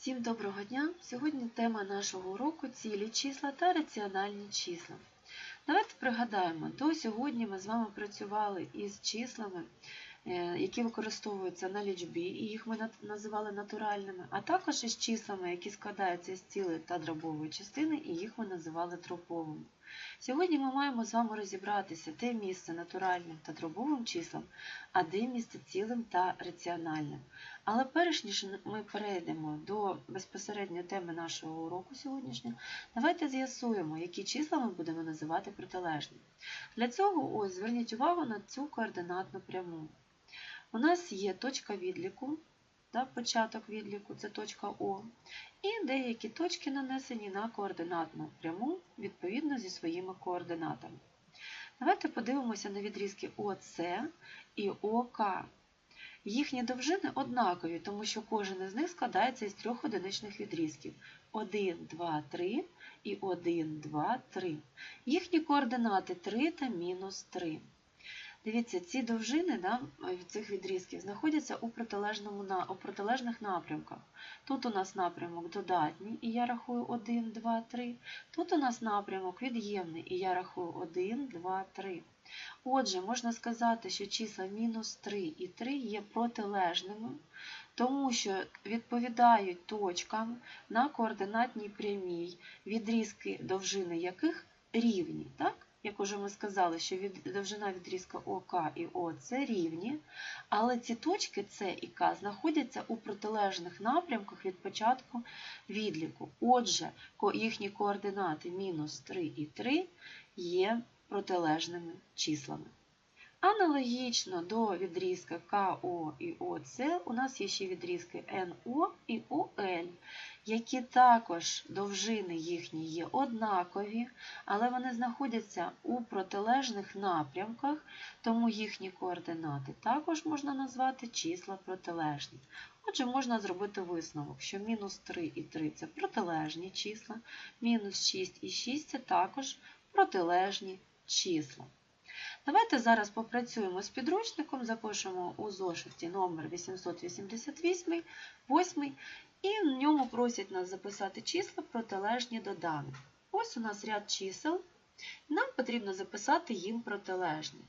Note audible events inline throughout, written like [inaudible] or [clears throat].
Всім доброго дня! Сьогодні тема нашого уроку цілі числа та раціональні числа. Давайте пригадаємо, до сьогодні ми з вами працювали із числами, е, які використовуються на лічбі, і їх ми називали натуральними, а також із числами, які складаються з цілої та дробової частини, і їх ми називали дробовими. Сьогодні ми маємо з вами розібратися, де місце натуральним та дробовим числам, а де місце цілим та раціональним. Але перш ніж ми перейдемо до безпосередньо теми нашого уроку сьогоднішнього, давайте з'ясуємо, які числа ми будемо називати протилежні. Для цього ось зверніть увагу на цю координатну пряму. У нас є точка відліку, да, початок відліку це точка О, і деякі точки нанесені на координатну пряму відповідно зі своїми координатами. Давайте подивимося на відрізки ОС і ОК. Їхні довжини однакові, тому що кожен із них складається із трьох одиничних відрізків 1, 2, 3 і 1, 2, 3. Їхні координати 3 та мінус 3. Дивіться, ці довжини да, цих відрізків знаходяться у, протилежному, у протилежних напрямках. Тут у нас напрямок додатній, і я рахую 1, 2, 3. Тут у нас напрямок від'ємний, і я рахую 1, 2, 3. Отже, можна сказати, що числа мінус 3 і 3 є протилежними, тому що відповідають точкам на координатній прямій, відрізки довжини яких рівні. Так? Як уже ми сказали, що від, довжина відрізка ОК і О це рівні, але ці точки С і К знаходяться у протилежних напрямках від початку відліку. Отже, їхні координати мінус 3 і 3 є протилежними числами. Аналогічно до відрізка КО і ОС у нас є ще відрізки НО і ОЛ, які також довжини їхні є однакові, але вони знаходяться у протилежних напрямках, тому їхні координати також можна назвати числа протилежні. Отже, можна зробити висновок, що мінус 3 і 3 це протилежні числа, мінус 6 і 6 це також протилежні числа. Давайте зараз попрацюємо з підручником, запишемо у зошиті номер 888 8, і в ньому просять нас записати числа протилежні до даних. Ось у нас ряд чисел, нам потрібно записати їм протилежні.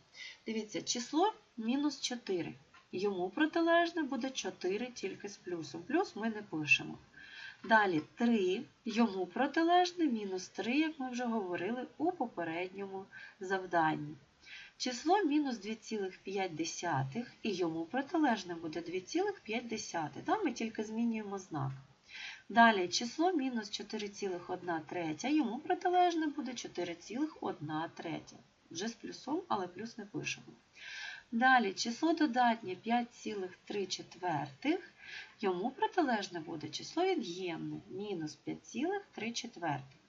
Дивіться, число мінус 4. Йому протилежне буде 4 тільки з плюсом. Плюс ми не пишемо. Далі 3, йому протилежне, мінус 3, як ми вже говорили у попередньому завданні. Число мінус 2,5 і йому протилежне буде 2,5. Да, Ми тільки змінюємо знак. Далі число мінус 4,1 третя, йому протилежне буде 4,1 третя. Вже з плюсом, але плюс не пишемо. Далі число додатнє 5,3 четвертих, йому протилежне буде число від'ємне мінус 5,3 четвертих.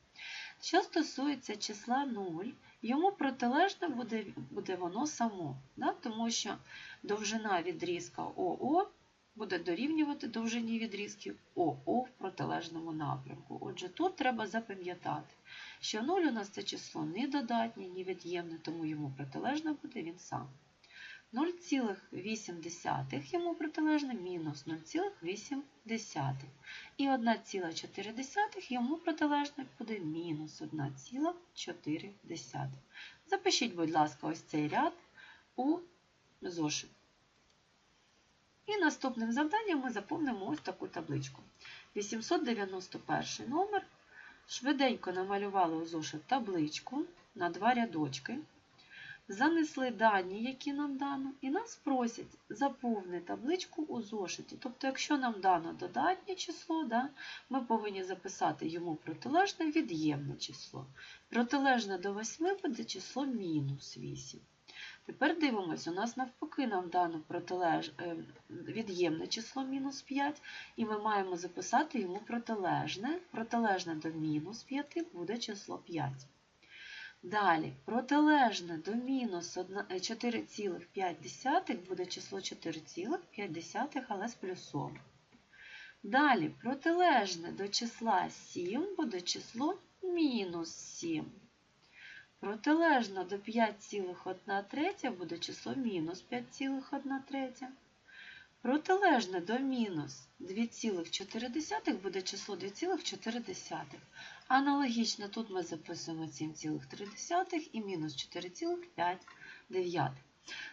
Що стосується числа 0, йому протилежне буде буде воно само, да? тому що довжина відрізка ОО буде дорівнювати довжині відрізків ОО в протилежному напрямку. Отже, тут треба запам'ятати, що 0 у нас це число не додатнє, ні від'ємне, тому йому протилежне буде він сам. 0,8 йому протилежне мінус 0,8. І 1,4 йому протилежне буде мінус 1,4. Запишіть, будь ласка, ось цей ряд у зошит. І наступним завданням ми заповнимо ось таку табличку. 891 номер. Швиденько намалювали у зошит табличку на два рядочки занесли дані, які нам дано, і нас просять заповни табличку у зошиті. Тобто, якщо нам дано додатнє число, да, ми повинні записати йому протилежне від'ємне число. Протилежне до 8 буде число мінус 8. Тепер дивимося, у нас навпаки нам дано протилеж... Е, від'ємне число мінус 5, і ми маємо записати йому протилежне. Протилежне до мінус 5 буде число 5. Далі, протилежне до мінус 4,5 е, буде число 4,5, але з плюсом. Далі, протилежне до числа 7 буде число мінус 7. Протилежно до 5,1 буде число мінус 5,1. Протилежне до мінус 2,4 буде число 2,4. Аналогічно тут ми записуємо 7,3 і мінус 4,5.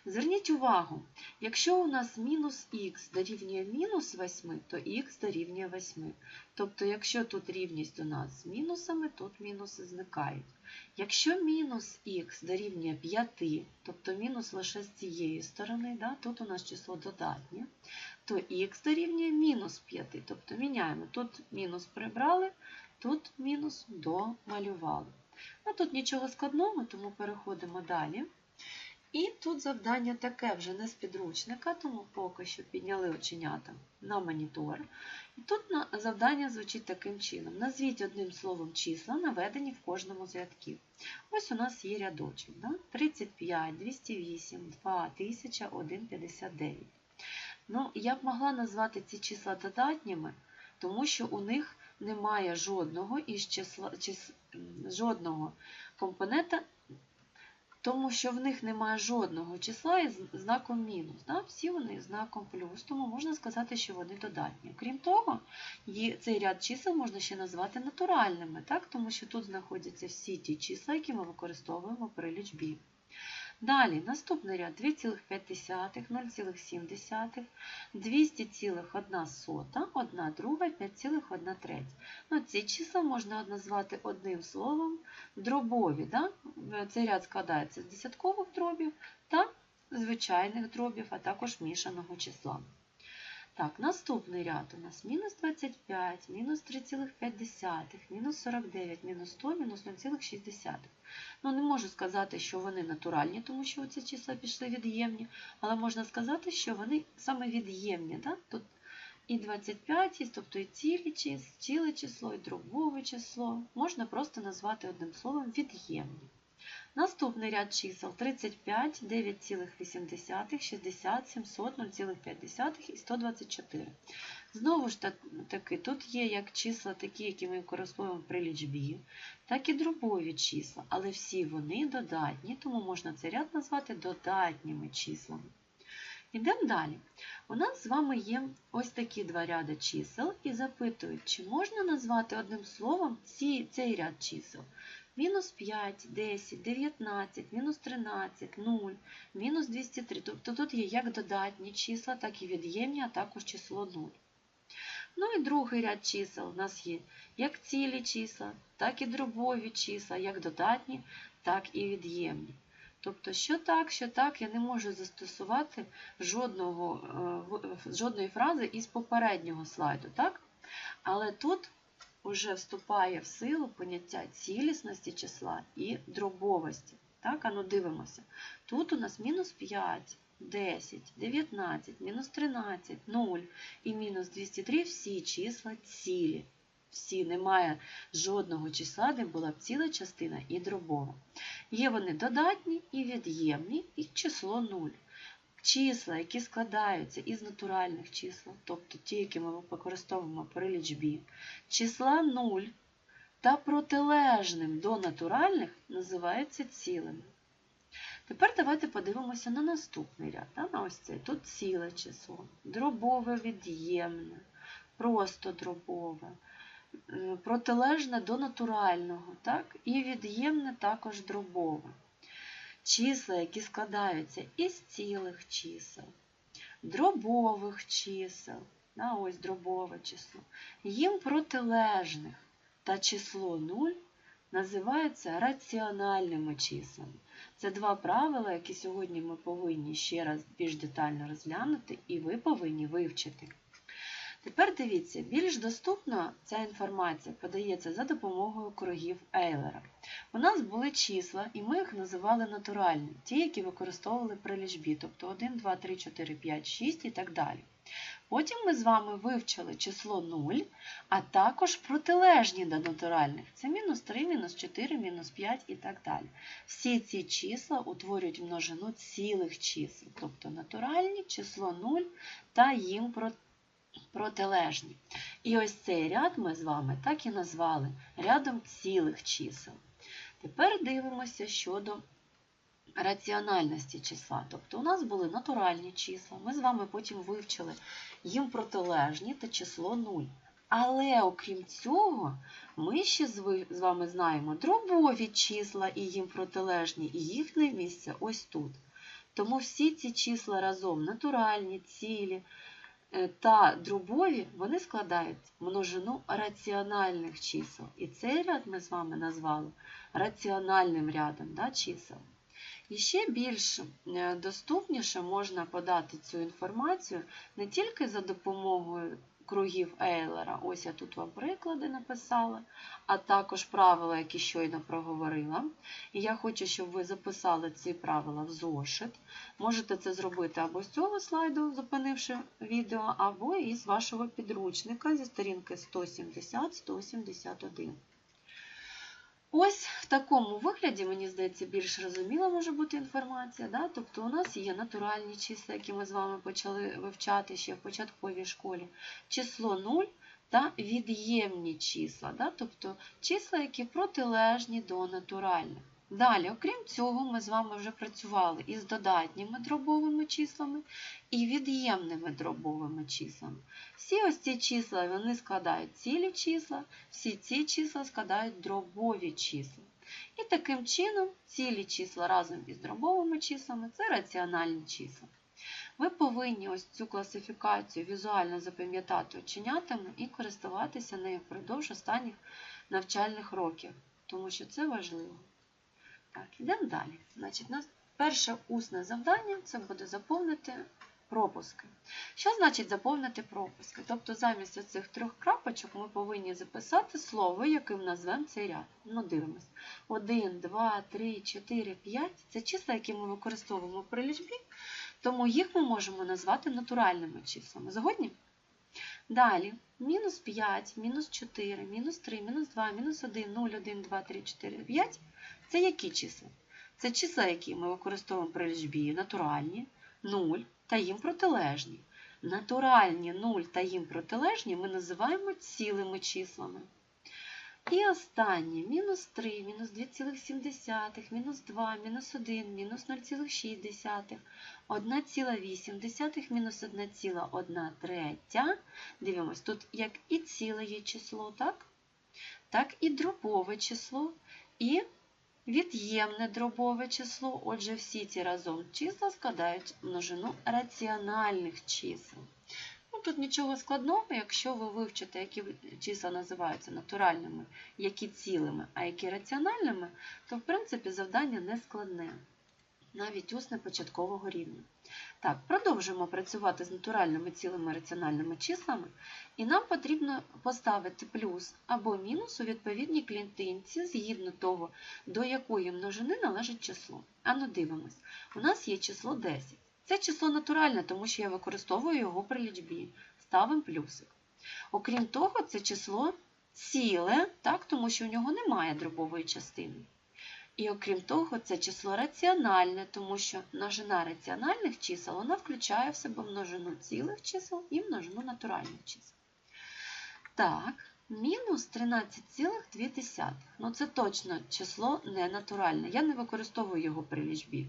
Зверніть увагу, якщо у нас мінус х дорівнює мінус 8, то х дорівнює 8. Тобто, якщо тут рівність у нас з мінусами, тут мінуси зникають. Якщо мінус х дорівнює 5, тобто мінус лише з цієї сторони, да, тут у нас число додатнє, то х дорівнює мінус 5, тобто міняємо. Тут мінус прибрали, тут мінус домалювали. А тут нічого складного, тому переходимо далі. І тут завдання таке вже не з підручника, тому поки що підняли оченята на монітор. І тут завдання звучить таким чином: назвіть одним словом числа, наведені в кожному з рядків. Ось у нас є рядочок: да? 35, 208, 2, 1000, 1, 59. Ну, я б могла назвати ці числа додатніми, тому що у них немає жодного із числа, чис, жодного компонента тому що в них немає жодного числа із знаком мінус. Да? Всі вони знаком плюс, тому можна сказати, що вони додатні. Крім того, цей ряд чисел можна ще назвати натуральними, так? тому що тут знаходяться всі ті числа, які ми використовуємо при лічбі. Далі, наступний ряд 2,5, 0,7, 200,1, 1 друга, 5,1 третя. Ну, ці числа можна назвати одним словом дробові. Да? Цей ряд складається з десяткових дробів та звичайних дробів, а також мішаного числа. Так, наступний ряд у нас мінус 25, мінус 3,5, мінус 49, мінус 100, мінус 0,6. Ну, не можу сказати, що вони натуральні, тому що ці числа пішли від'ємні, але можна сказати, що вони саме від'ємні. Да? Тут і 25, тобто і цілі число, ціле число, і дробове число. Можна просто назвати одним словом від'ємні. Наступний ряд чисел 35, 9,8, 60, 700, 0,5 і 124. Знову ж таки, тут є як числа такі, які ми використовуємо при лічбі, так і дробові числа, але всі вони додатні, тому можна цей ряд назвати додатніми числами. Йдемо далі. У нас з вами є ось такі два ряди чисел і запитують, чи можна назвати одним словом ці, цей ряд чисел мінус 5, 10, 19, мінус 13, 0, мінус 203. Тобто тут є як додатні числа, так і від'ємні, а також число 0. Ну і другий ряд чисел у нас є як цілі числа, так і дробові числа, як додатні, так і від'ємні. Тобто, що так, що так, я не можу застосувати жодного, е, жодної фрази із попереднього слайду. так? Але тут вже вступає в силу поняття цілісності числа і дробовості. Так, ану дивимося. Тут у нас мінус 5, 10, 19, мінус 13, 0 і мінус 203 всі числа цілі. Всі немає жодного числа, де була б ціла частина і дробова. Є вони додатні і від'ємні, і число 0 числа, які складаються із натуральних чисел, тобто ті, які ми використовуємо при лічбі, числа 0 та протилежним до натуральних називаються цілими. Тепер давайте подивимося на наступний ряд. На ось цей. Тут ціле число, дробове від'ємне, просто дробове, протилежне до натурального, так? і від'ємне також дробове числа, які складаються із цілих чисел, дробових чисел, на ось дробове число, їм протилежних та число 0 називаються раціональними числами. Це два правила, які сьогодні ми повинні ще раз більш детально розглянути, і ви повинні вивчити. Тепер дивіться, більш доступно ця інформація подається за допомогою кругів Ейлера. У нас були числа, і ми їх називали натуральні, ті, які використовували при лічбі, тобто 1, 2, 3, 4, 5, 6 і так далі. Потім ми з вами вивчили число 0, а також протилежні до натуральних. Це мінус 3, мінус 4, мінус 5 і так далі. Всі ці числа утворюють множину цілих чисел, тобто натуральні, число 0 та їм протилежні протилежні. І ось цей ряд ми з вами так і назвали рядом цілих чисел. Тепер дивимося щодо раціональності числа. Тобто у нас були натуральні числа, ми з вами потім вивчили їм протилежні та число 0. Але окрім цього, ми ще з вами знаємо дробові числа і їм протилежні, і їхнє місце ось тут. Тому всі ці числа разом натуральні, цілі та дробові, вони складають множину раціональних чисел. І цей ряд ми з вами назвали раціональним рядом да, чисел. І ще більш е, доступніше можна подати цю інформацію не тільки за допомогою кругів Ейлера, ось я тут вам приклади написала, а також правила, які щойно проговорила. І я хочу, щоб ви записали ці правила в зошит. Можете це зробити або з цього слайду, зупинивши відео, або із вашого підручника зі сторінки 170-171. Ось в такому вигляді, мені здається, більш розуміла може бути інформація. Да? Тобто у нас є натуральні числа, які ми з вами почали вивчати ще в початковій школі, число 0 та від'ємні числа, да? тобто числа, які протилежні до натуральних. Далі, окрім цього, ми з вами вже працювали із додатніми дробовими числами і від'ємними дробовими числами. Всі ось ці числа вони складають цілі числа, всі ці числа складають дробові числа. І таким чином цілі числа разом із дробовими числами це раціональні числа. Ви повинні ось цю класифікацію візуально запам'ятати оченятами і користуватися нею впродовж останніх навчальних років, тому що це важливо. Так, йдемо далі. Значить, нас перше усне завдання це буде заповнити пропуски. Що значить заповнити пропуски? Тобто замість оцих трьох крапочок ми повинні записати слово, яким назвемо цей ряд. Ну, дивимось. 1, 2, 3, 4, 5 це числа, які ми використовуємо при лічбі, тому їх ми можемо назвати натуральними числами. Згодні? Далі, мінус 5, мінус 4, мінус 3, мінус 2, мінус 1, 0, 1, 2, 3, 4, 5 це які числа? Це числа, які ми використовуємо при лічбі, натуральні, 0 та їм протилежні. Натуральні 0 та їм протилежні ми називаємо цілими числами. І останнє мінус 3, мінус 2,7, мінус 2, мінус 1, мінус 0,6, 1,8, мінус 1,1 третя. Дивимось, тут як і ціле є число, так? так і дробове число, і від'ємне дробове число. Отже, всі ці разом числа складають множину раціональних чисел. Ну, Тут нічого складного, якщо ви вивчите, які числа називаються натуральними, які цілими, а які раціональними, то в принципі завдання не складне, навіть усне початкового рівня. Так, продовжуємо працювати з натуральними цілими раціональними числами, і нам потрібно поставити плюс або мінус у відповідній клітинці згідно того, до якої множини належить число. Ану, дивимось. У нас є число 10. Це число натуральне, тому що я використовую його при лічбі. Ставимо плюсик. Окрім того, це число ціле, так, тому що у нього немає дробової частини. І окрім того, це число раціональне, тому що множина раціональних чисел вона включає в себе множину цілих чисел і множину натуральних чисел. Так, мінус 13,2. Ну, це точно число не натуральне. Я не використовую його при лічбі.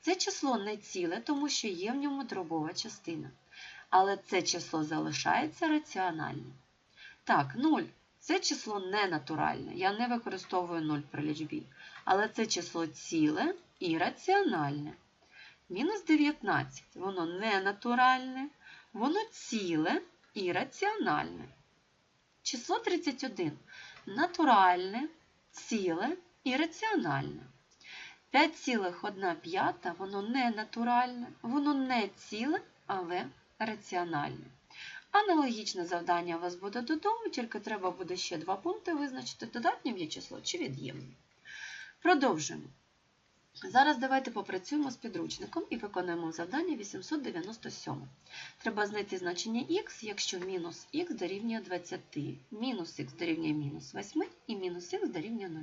Це число не ціле, тому що є в ньому дробова частина. Але це число залишається раціональним. Так, 0. Це число не натуральне. Я не використовую 0 при лічбі. Але це число ціле і раціональне. Мінус 19. Воно не натуральне, воно ціле і раціональне. Число 31 натуральне, ціле і раціональне. 5,1 воно не натуральне, воно не ціле, але раціональне. Аналогічне завдання у вас буде додому, тільки треба буде ще два пункти визначити, додатнім є число чи від'ємним. Продовжуємо. Зараз давайте попрацюємо з підручником і виконуємо завдання 897. Треба знайти значення х, якщо мінус х дорівнює 20, мінус х дорівнює мінус 8 і мінус х дорівнює 0.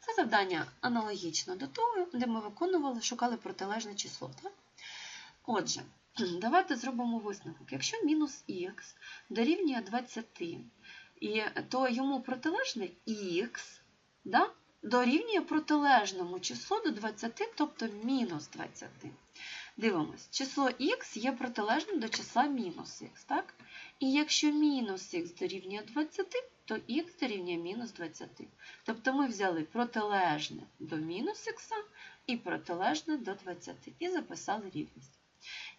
Це завдання аналогічно до того, де ми виконували, шукали протилежне число. Отже, [clears throat] давайте зробимо висновок. Якщо мінус х дорівнює 20, то йому протилежне х, да? Дорівнює протилежному числу до 20, тобто мінус 20. Дивимось, число х є протилежним до числа мінус х, так? І якщо мінус х дорівнює 20, то х дорівнює мінус 20. Тобто ми взяли протилежне до мінус х і протилежне до 20 і записали рівність.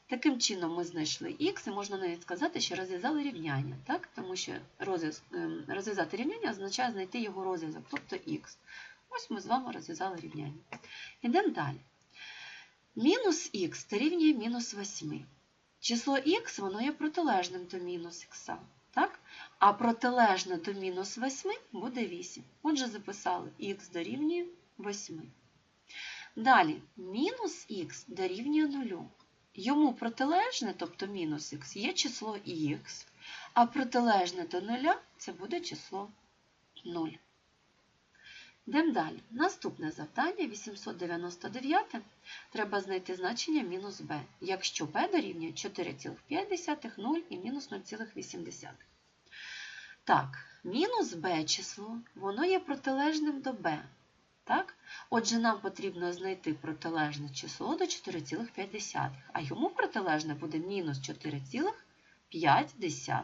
Таким чином ми знайшли х, і можна навіть сказати, що розв'язали рівняння, так? тому що ем, розв'язати рівняння означає знайти його розв'язок, тобто х. Ось ми з вами розв'язали рівняння. Йдемо далі. Мінус х дорівнює мінус 8. Число х воно є протилежним до мінус х. Так? А протилежне до мінус 8 буде 8. Отже, записали х дорівнює 8. Далі, мінус х дорівнює 0. Йому протилежне, тобто мінус х, є число х, а протилежне до 0 це буде число 0. Йдемо далі. Наступне завдання 899. Треба знайти значення мінус b, якщо b дорівнює 4,5, 0 і мінус 0,8. Так, мінус b число, воно є протилежним до b. Так? Отже, нам потрібно знайти протилежне число до 4,5, а йому протилежне буде мінус 4,5.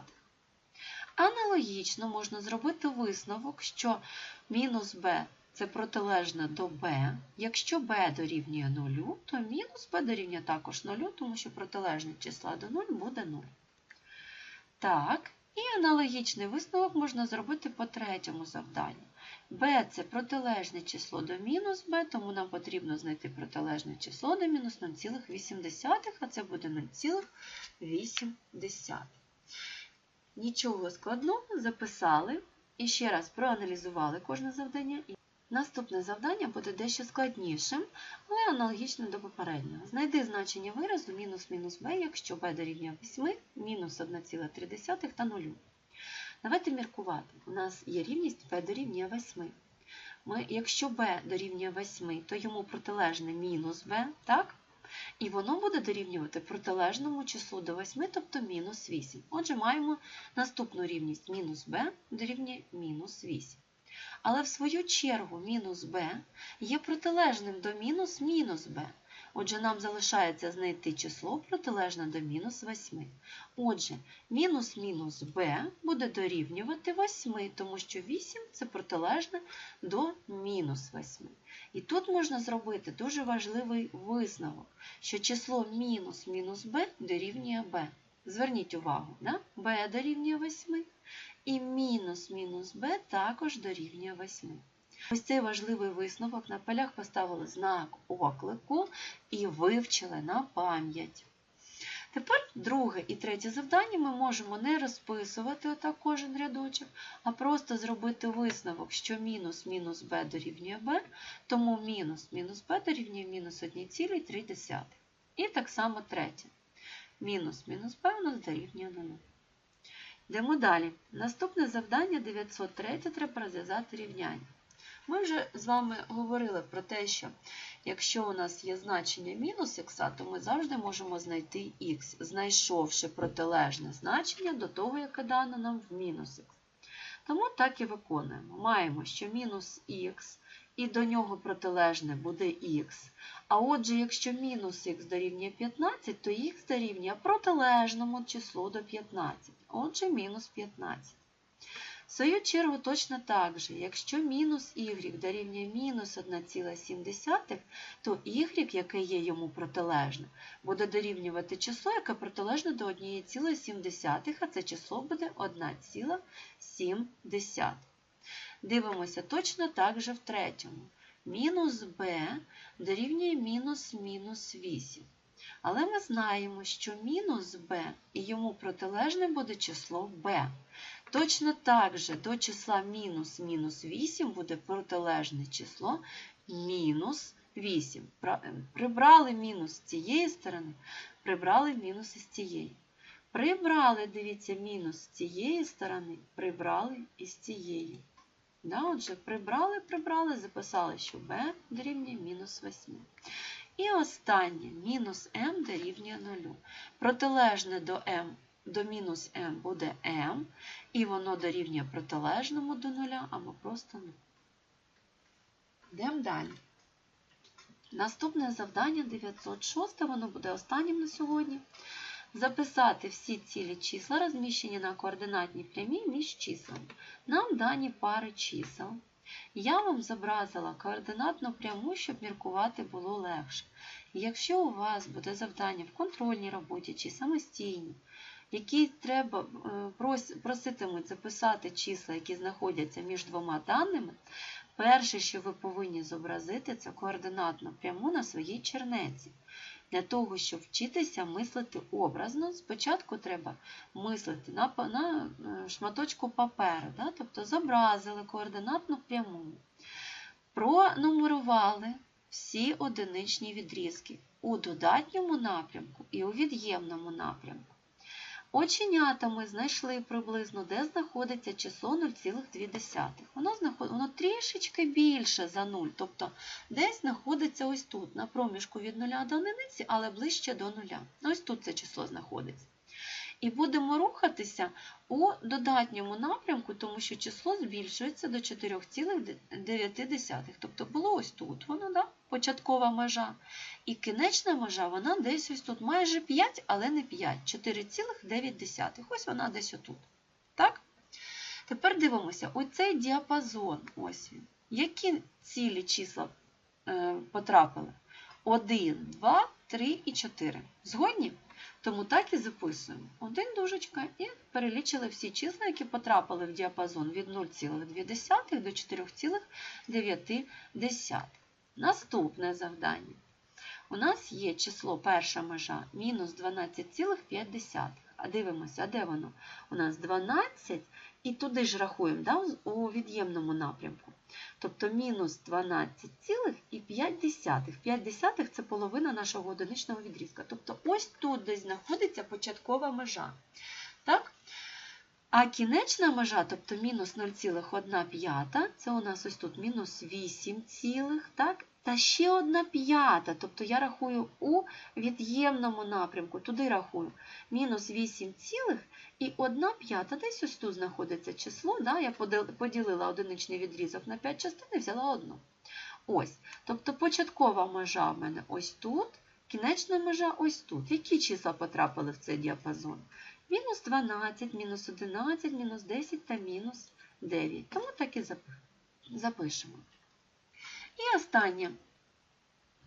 Аналогічно можна зробити висновок, що мінус b це протилежне до b. Якщо b дорівнює 0, то мінус b дорівнює також 0, тому що протилежне числа до 0 буде 0. Так, і аналогічний висновок можна зробити по третьому завданню. b це протилежне число до мінус b, тому нам потрібно знайти протилежне число до мінус 0,8, а це буде 0,8. Нічого складного, записали і ще раз проаналізували кожне завдання. Наступне завдання буде дещо складнішим, але аналогічним до попереднього. Знайди значення виразу мінус мінус b, якщо b дорівнює 8, мінус 1,3 та 0. Давайте міркувати. У нас є рівність b дорівнює 8. Ми, якщо b дорівнює 8, то йому протилежне мінус b, так? І воно буде дорівнювати протилежному числу до 8, тобто мінус 8. Отже, маємо наступну рівність мінус b дорівнює мінус 8. Але в свою чергу мінус b є протилежним до мінус мінус b. Отже, нам залишається знайти число протилежне до мінус 8. Отже, мінус мінус b буде дорівнювати 8, тому що 8 це протилежне до мінус 8. І тут можна зробити дуже важливий висновок, що число мінус мінус b дорівнює b. Зверніть увагу, да? b дорівнює 8. І мінус мінус b також дорівнює 8. Ось цей важливий висновок на полях поставили знак оклику і вивчили на пам'ять. Тепер друге і третє завдання ми можемо не розписувати отак кожен рядочок, а просто зробити висновок, що мінус мінус b дорівнює b, тому мінус мінус b дорівнює мінус 1,3. І так само третє. Мінус мінус b у нас дорівнює 0. Йдемо далі. Наступне завдання 903 треба розв'язати рівняння. Ми вже з вами говорили про те, що якщо у нас є значення мінус х, то ми завжди можемо знайти х, знайшовши протилежне значення до того, яке дано нам в мінус х. Тому так і виконуємо. Маємо, що мінус х і до нього протилежне буде х. А отже, якщо мінус х дорівнює 15, то х дорівнює протилежному числу до 15. Отже, мінус 15. В свою чергу точно так же, якщо мінус y дорівнює мінус 1,7, то y, яке є йому протилежне, буде дорівнювати число, яке протилежне до 1,7, а це число буде 1,7. Дивимося точно так же в третьому. Мінус b дорівнює мінус мінус 8. Але ми знаємо, що мінус b і йому протилежне буде число b. Точно так же до числа мінус мінус 8 буде протилежне число мінус 8. Прибрали мінус з цієї сторони, прибрали мінус із цієї. Прибрали, дивіться, мінус з цієї сторони, прибрали із цієї. Да, Отже, прибрали, прибрали, записали, що b дорівнює мінус 8. І останнє мінус m дорівнює 0. Протилежне до m до мінус m буде m, і воно дорівнює протилежному до 0 або просто 0. Йдемо далі. Наступне завдання 906, воно буде останнім на сьогодні. Записати всі цілі числа, розміщені на координатній прямій між числами. Нам дані пари чисел. Я вам зобразила координатну пряму, щоб міркувати було легше. Якщо у вас буде завдання в контрольній роботі чи самостійні, які треба е, прос- проситимуть записати числа, які знаходяться між двома даними, перше, що ви повинні зобразити, це координатну пряму на своїй чернеці. Для того, щоб вчитися мислити образно, спочатку треба мислити на, на е, шматочку паперу, да? тобто зобразили координатну пряму, пронумерували всі одиничні відрізки у додатньому напрямку і у від'ємному напрямку. Оченятами знайшли приблизно, де знаходиться число 0,2. Воно, знаход... Воно трішечки більше за 0, тобто десь знаходиться ось тут, на проміжку від 0 до одиниці, але ближче до 0. Ось тут це число знаходиться. І будемо рухатися у додатньому напрямку, тому що число збільшується до 4,9. Тобто було ось тут воно, да? початкова межа. І кінечна межа, вона десь ось тут, майже 5, але не 5, 4,9. Ось вона десь отут. Так? Тепер дивимося, оцей діапазон, ось він. Які цілі числа е, потрапили? 1, 2, 3 і 4. Згодні? Тому так і записуємо. Один дужечка і перелічили всі числа, які потрапили в діапазон від 0,2 до 4,9. Наступне завдання. У нас є число перша межа мінус 12,5. А дивимося, а де воно? У нас 12 і туди ж рахуємо да, у від'ємному напрямку. Тобто мінус 12,5. 5 десятих – це половина нашого одиничного відрізка. Тобто ось тут десь знаходиться початкова межа. Так? А кінечна межа, тобто мінус 0,1, це у нас ось тут мінус 8, цілих, так? Та ще одна п'ята, тобто я рахую у від'ємному напрямку, туди рахую мінус 8 цілих і 1 п'ята, десь ось тут знаходиться число, да? я поділила одиничний відрізок на 5 частин і взяла одну. Ось, тобто початкова межа в мене ось тут, кінечна межа ось тут. Які числа потрапили в цей діапазон? Мінус 12, мінус 11, мінус 10 та мінус 9. Тому так і запишемо. І останнє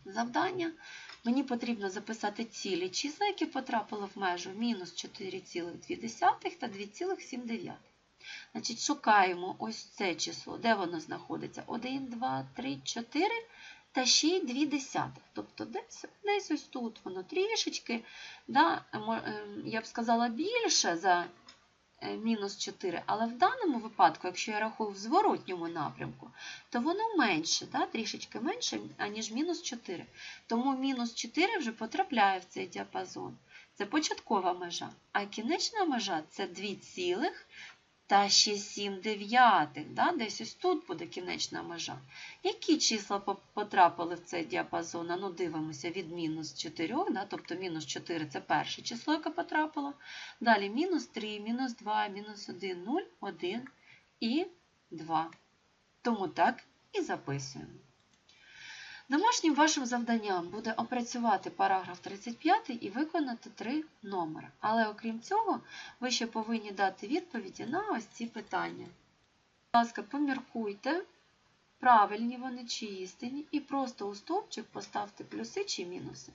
завдання. Мені потрібно записати цілі числа, які потрапили в межу мінус 4,2 та 2,7. Значить, шукаємо ось це число. Де воно знаходиться? 1, 2, 3, 4 та ще й 2 десятих. Тобто десь, десь ось тут воно трішечки, да, ем, я б сказала, більше за мінус 4, але в даному випадку, якщо я рахую в зворотньому напрямку, то воно менше, да, трішечки менше, аніж мінус 4. Тому мінус 4 вже потрапляє в цей діапазон. Це початкова межа. А кінечна межа це 2 цілих та ще 7 дев'ятих. Да? Десь ось тут буде кінечна межа. Які числа потрапили в цей діапазон? Ну, дивимося від мінус 4, да? тобто мінус 4 це перше число, яке потрапило. Далі мінус 3, мінус 2, мінус 1, 0, 1 і 2. Тому так і записуємо. Домашнім вашим завданням буде опрацювати параграф 35 і виконати три номери. Але окрім цього, ви ще повинні дати відповіді на ось ці питання. Будь ласка, поміркуйте, правильні вони чи істинні, і просто у стовпчик поставте плюси чи мінуси.